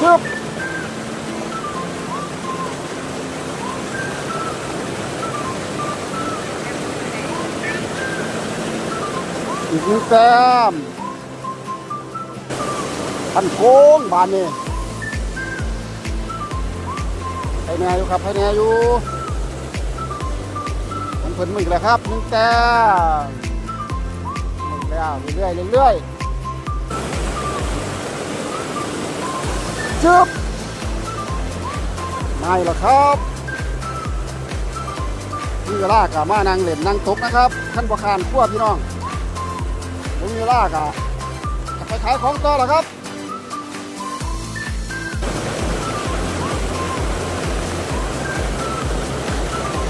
ชึบอีกหนึ่งแต้มพันโค้งบานนี่ให้แน่อยู่ครับให้แน่อยู่มันเพิ่นมึกแล้วครับหนึ่งแต้มมึกแล้วเรื่อยๆเรื่อยๆ ชึบไม่หรอกครับมีเวลากะมานังเล่นนั่งตกนะครับขั้นประคานขั้วพี่น้องผมมีเวลากะไปขายของต่อหรอครับ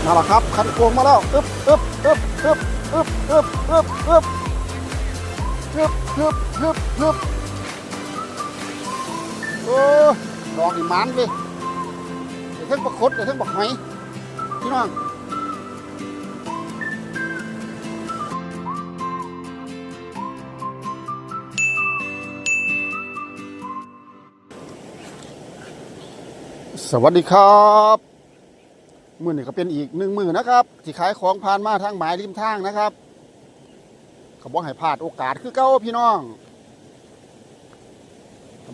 มาแล้วครับคันโกงมาแล้วอึ๊บอึ๊บอึ๊บอึ๊บอึ๊บอึ๊บอึ๊บอึ๊บอึ๊บอึ๊บอึ๊บ ดอกนี่มันเลยเดี๋ยวเพิ่งประคดเดี๋ยวเพิ่งบักหอยพี่น้องสวัสดีครับมือนี่ก็เป็นอีกหนึ่งมือนะครับที่ขายของผ่านมาทางหมายริมทางนะครับเขาบอกให้พลาดโอกาสคือเก่าพี่น้อง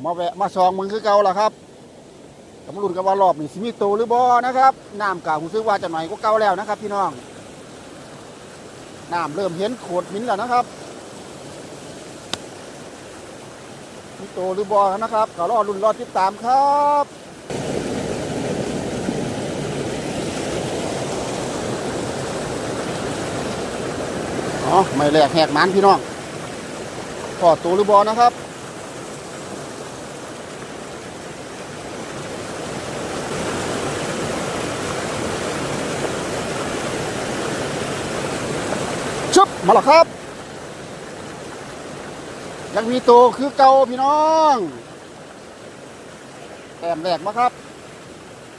มาแวะมาซองมึงคือเก่าล่ะครับกำลุนกับว่ารอบนี่สิมีโตหรือบอนะครับน้ำกาหูซื้อว่าจะหน่อยก็เก่าแล้วนะครับ พี่น้องน้ำเริ่มเห็นโขดหินแล้วนะครับมีโตหรือบอนะครับก็รอรุ่นรอติดตามครับอ๋อไม่แหลกแหกมันพี่น้องพอตัวหรือบอนะครับ มาแล้วครับ ยังมีตัวคือเก่าพี่น้องแต้มแรกมาครับ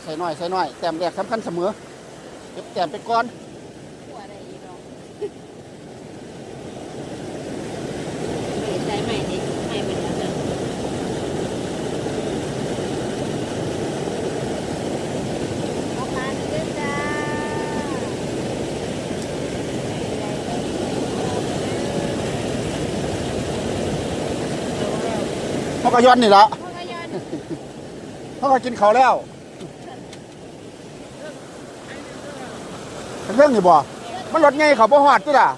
ใส่หน่อยใส่หน่อยแต้มแรกสำคัญเสมอเก็บแต้มไปก่อน หัวอะไรอีกเนาะไม่ใช่ใหม่ดิใหม่เหมือนกันนะออกมาเด้อจ้า เขา ก็ย้อนนี่ละพ่อก็ย้อนเขาก็กินเขาแล้วเรื่องนี่บ่ มันรถไงเขาบ่หอดติล่ะ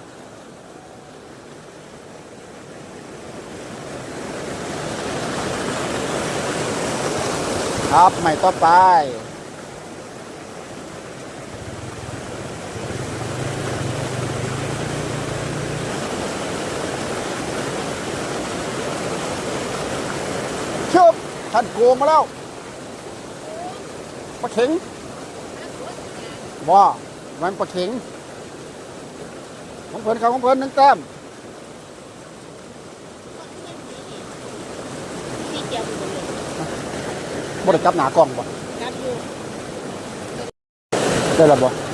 ครับใหม่ต่อไป เชื่อ ท่านโกงมาแล้วปลาเข็งบ่มันปลาเข็ง ของเพิ่นครับของเพิ่นหนึ่งแต้มที่เกี่ยวกับเลยบ่ได้จับหนากล้องบ่กับอยู่ได้แล้วบ่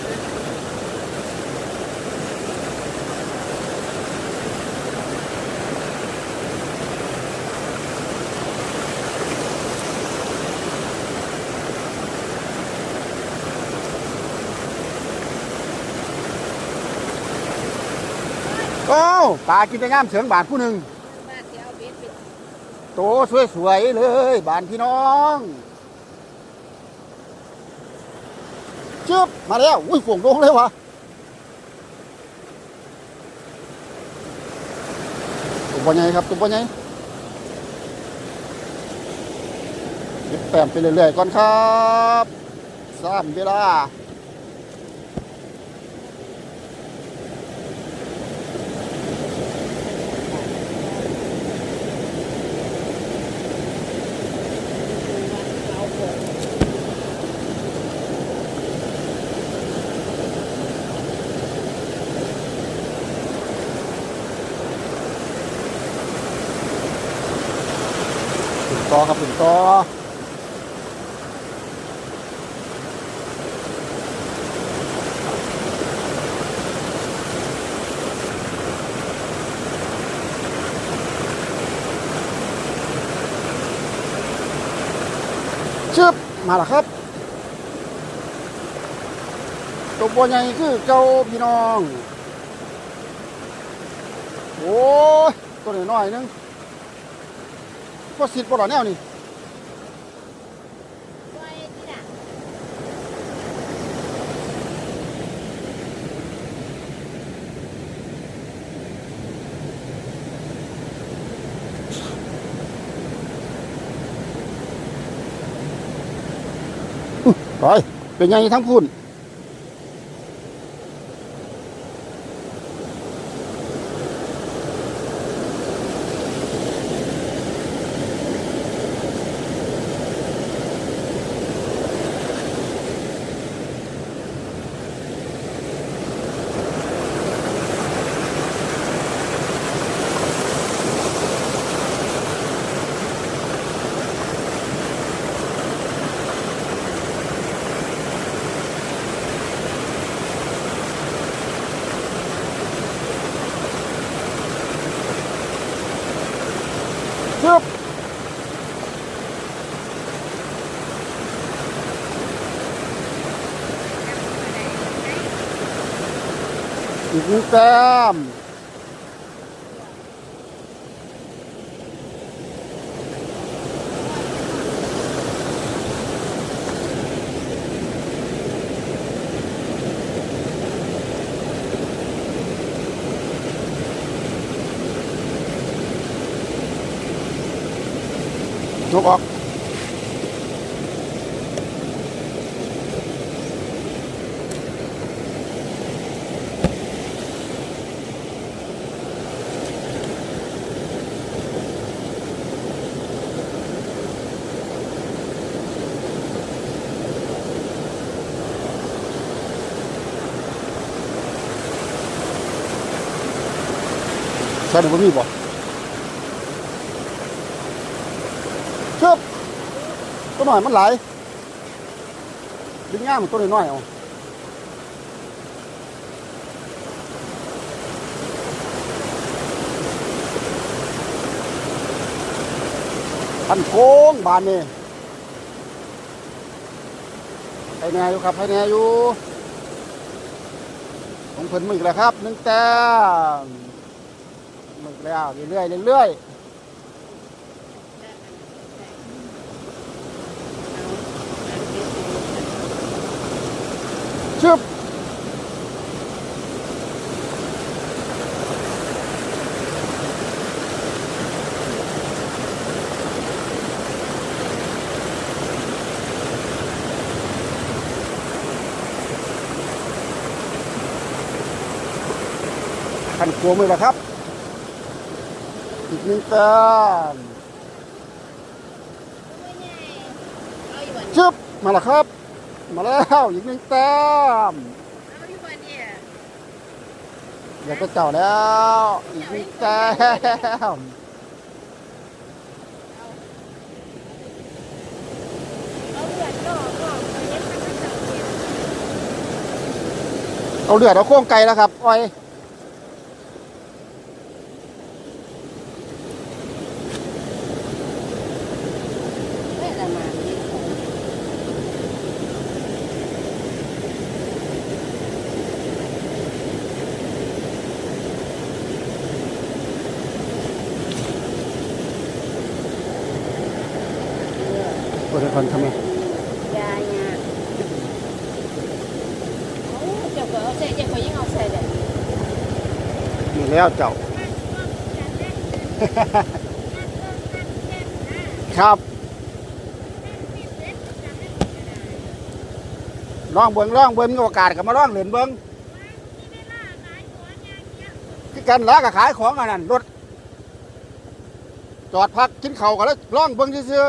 ปลากินแต่งามเสียงบาทผู้หนึ่งบ้านที่เอาเบ็ดเป็นโตสวยๆเลยบานพี่น้องจึ๊บมาแล้วอุ้ยฝงลงเลยวะตัวบอลใหญ่ครับตัวบอลใหญ่เก็บแต้มไปเรื่อยๆก่อนครับสามเวลา ต่อครับถึงต่อชึบมาแล้วครับตัวบัวใหญ่คือเจ้าพี่น้อง โอ้ยตัวน้อยๆนึง ก็สิทธิ์บ่หรอแนวนี่ไปเป็นไงทั้งพุ่น งแต้มยกออก ใช่หรือไม่มีบ่ชึบตัวหน่อยมันไหลายดึงง่ามมันตัวน้อยๆเอาพันโค้งบานนี่ไห้แน่อยู่ครับไห้แน่อยู่ของเพิ่นมึกแล้วครับหนึ่งแต้ม มึกแล้วเรื่อยๆเรื่อยๆชึบขันกลัวมือแล้วครับ นึ่งแต้มเอานชึบมาแล้วครับ มาแล้วอีกหนึ่งแต้มอาอยู่วันเก่ากจะเจ้าแล้ว อีกหนึ่งแต้มเอาเลือดก็ก็เอาเล็บมันก็จับเนี่ยเอาเลือดเอาโค้งไก่แล้วครับอ้อย ไม่ละมาเนี่ย โอ้ยคนทำไม ยาเนี่ยโอ้เจ้าก็เอาใส่เจ้าก็ยังเอาใส่เลย มีแล้วเจ้า ครับลองเบิ้งลองเบิ้งมีโอกาสกับมาลองเหรียญเบิ้งคือกันละกับขายของอันนั้นรถจอดพักกินเข้ากันแล้วลองเบิ้งซื่อ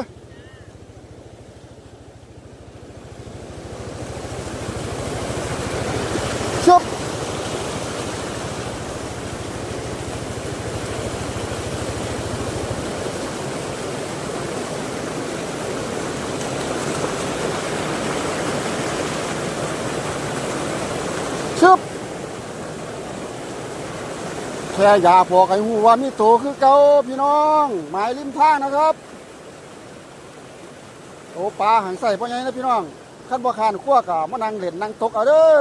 แต่ยาบอกไอ้หูว่ามีโตคือเก่าพี่น้อง หมายริมทางนะครับโอปลาหางใส่พ่อใหญ่นะพี่น้องขั้นบ่คานคั่วกะมานั่งเล่นนั่งตกเอาเด้อ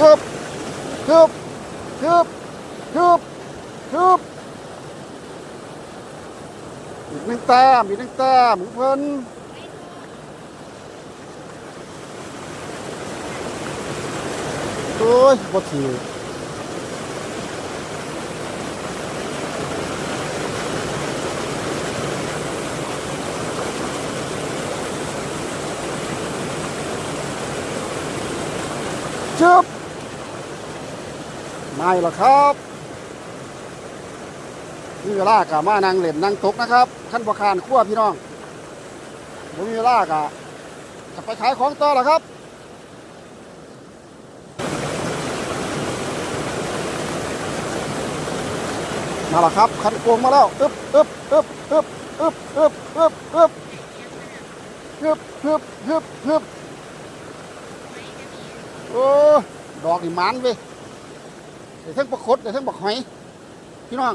ฮึบฮึบฮึบฮึบฮึบอีก หนึ่งแต้มอีกหนึ่งแต้มของเพิ่นโอ้ยบ่ถือจึบไม่หรอกครับมีเวลากะมานั่งเล่นนั่งตกนะครับ ขั้นประคานขั้วพี่น้องผมมีเวลากะจะไปขายของต่อหรอครับมาแล้วครับคันโกงมาแล้วอึบอึบอึบอึบอึบอึบอึบอึบอึบอึบอึบอึบโอ้ดอกนี่มันเว้ยเดี๋ยวทั้งปลาคดเดี๋ยวทั้งปลาหอยพี่น้อง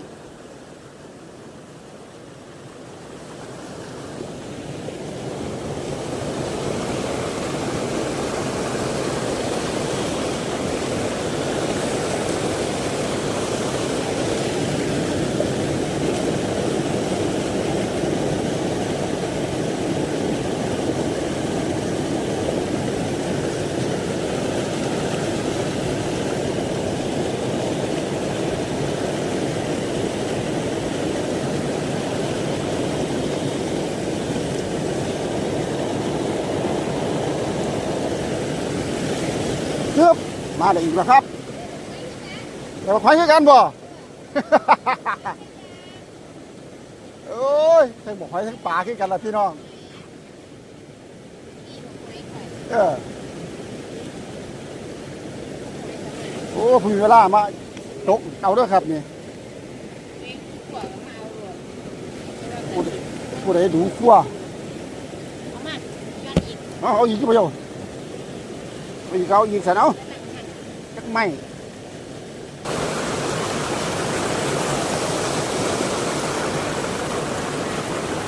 อึบมาได้อีกแล้วครับเดี๋ยวมาหอยคือกันบ่โอ้ยทั้งบอกหอยทั้งปลาคือกันละพี่น้อง เออ โอ้เพึ่งเวลามาตกเอาเด้วยครับนี่ผู้ใดผู้ใดดูขั้วเอามาย้อนอีกเอาเอาอีกกี่ประโยชน์ เอาอีกเอาอีกเสร็จเอาจักไม่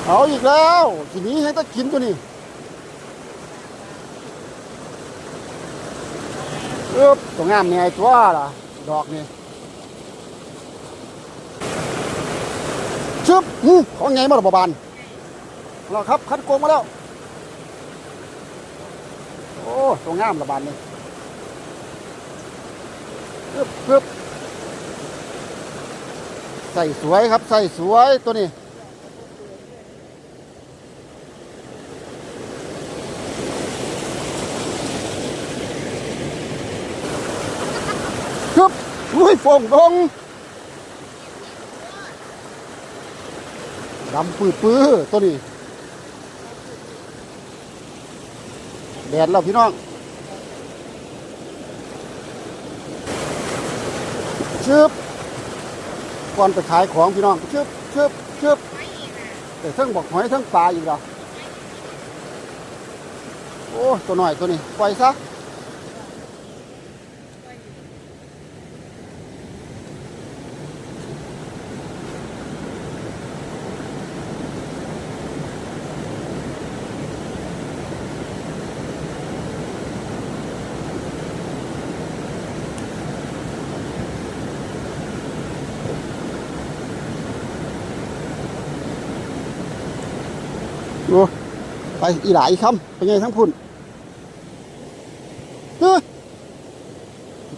เอาอีกแล้วทีนี้ให้ตะกินตัวนี้เอ๊บตัวงามเนี่ยไอ้ตัวล่ะ ดอกนี่ชึบอืมของไงมาหรอบานเราครับ คัดโกงมาแล้ว โอ้ตัวงามระบาดนี่ปึ๊บปึ๊บใส่สวยครับใส่สวยตัวนี้ปึ๊บอุ้ยฟงดงดำปื้อปื้อๆตัวนี้ แดดแล้วพี่น้องชึบก่อนไปขายของพี่น้องชึบชึบชึบแต่เทั้งบอกหอยเทั้งปลาอีกเหรอโอ้ตัวหน่อยตัวนี้ปล่อยซะ ดูไปอีหลายคำเป็นไงทั้งพุ่น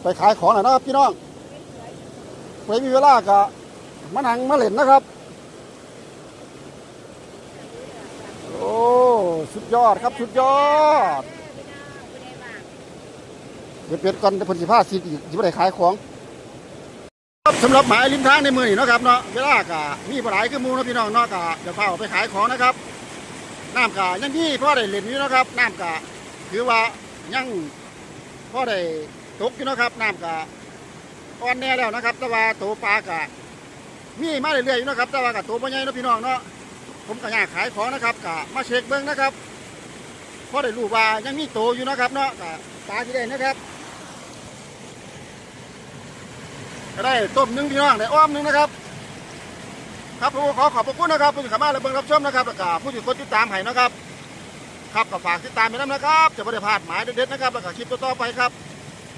ไปขายของหน่อยนะครับพี่น้องไว้มีเวลากะมะนังมะเล่นนะครับ โอ้สุดยอดครับสุดยอดเดี๋ยวเปลี่ยนกันเดี๋ผลสิผ้าสีอีกจะไม่ได้ขายของสำหรับหมายริมทางในมือนี่นะครับเนาะเวลากะมีปลาไหลขึ้นมูนะพี่น้องเนาะกะเดี๋ยวพาออกไปขายของนะครับ น้ำกะยังที่พ่อได้เล่นอยู่นะครับน้ำกะถือว่ายังพ่อได้ตกอยู่นะครับน้ำกะอ่อนแน่แล้วนะครับ แต่ว่าตัวปลากะมีมาเรื่อยๆอยู่นะครับ แต่ว่ากะโตัวบ่ใหญ่นะพี่น้องเนาะผมก็อยากขายของนะครับกะมาเช็คเบิ้งนะครับพ่อได้รู้ว่ายังมีโตอยู่นะครับเนาะกะปลาที่ได้นะครับก็ได้ต้มหนึ่งพี่น้องได้อ้อมหนึ่งนะครับ ครับผมขอขอบพระคุณนะครับผู้ที่เข้ามาและเบิ่งรับชมนะครับแล้วก็ผู้ที่กดติดตามให้นะครับ ครับก็ฝากติดตามไปน้ำนะครับจะไม่ได้พลาดหมายเด็ดๆนะครับแล้วก็คลิปต่อๆไปครับ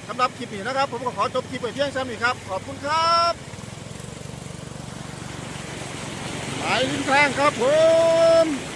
สำหรับคลิปนี้นะครับ ผมก็ขอจบคลิปไปเพียงเท่านี้ครับขอบคุณครับหมายลิ้นทางครับผม